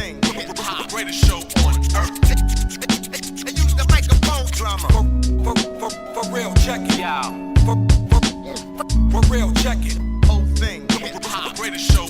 thing. Hip hop, greatest show on earth. They use the microphone drama. For, for, for, for real, check it. Yeah, For, for, for real, check it. Whole thing. hip hop, greatest show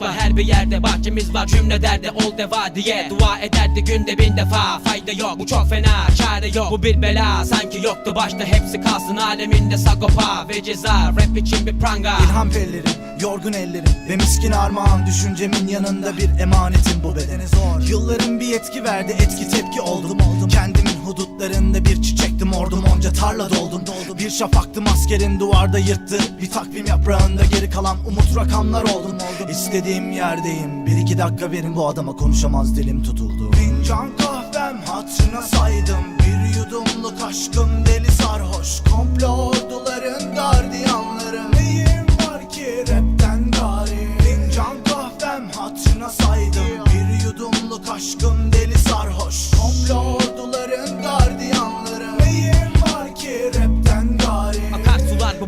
var. Her bir yerde bahçemiz var. Cümle derdi ol deva diye Dua ederdi günde bin defa. Fayda yok. Bu çok fena. Çare yok. Bu bir bela. Sanki yoktu. Başta hepsi kalsın. Aleminde sagopa ve ceza. Rap için bir pranga. İlham pellerim, yorgun ellerim Ve miskin armağan düşüncemin yanında bir emanetim bu bedene zor. Yılların bir etki verdi etki tepki oldum. Oldum Kendimin hudutlarında bir çiçektim ordum onca tarla doldum doldum Bir şafaktım askerin duvarda yırttı. Bir takvim yaprağında geri kalan umut rakamlar oldum İstediğim yerdeyim. Bir iki dakika verin bu adama konuşamaz dilim tutuldu. Fincan kahvem hatırına saydım Bir yudumluk aşkım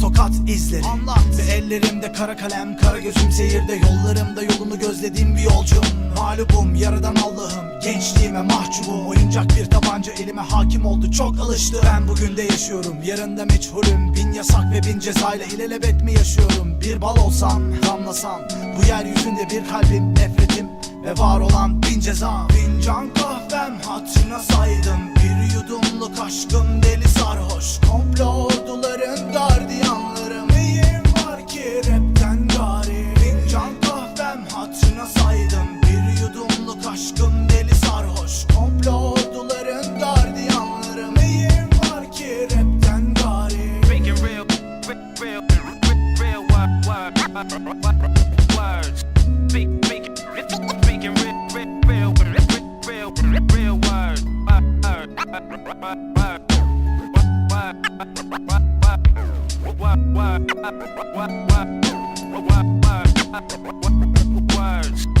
tokat izleri. Anlat. Ve ellerimde kara kalem Kara gözüm seyirde. Yollarımda yolunu gözlediğim bir yolcum. Mağlubum yaradan Allah'ım. Gençliğime mahcubum. Oyuncak bir tabanca elime hakim oldu. Çok alıştı. Ben bugün de yaşıyorum. Yarında meçhulüm. Bin yasak ve bin cezayla ilelebet mi yaşıyorum? Bir bal olsam damlasam Bu yeryüzünde bir kalbim nefretim Ve var olan bin ceza Fincan kahvem hatırına saydım Bir yudumluk aşkım deli sarhoş. Komplo hatırına saydım Bir yudumluk aşkım deli sarhoş Komplo orduların gardiyanları Neyim var ki rapten gari Speaking real, real, real, real word, word, words. Speak, speak, speaking real, Yeah.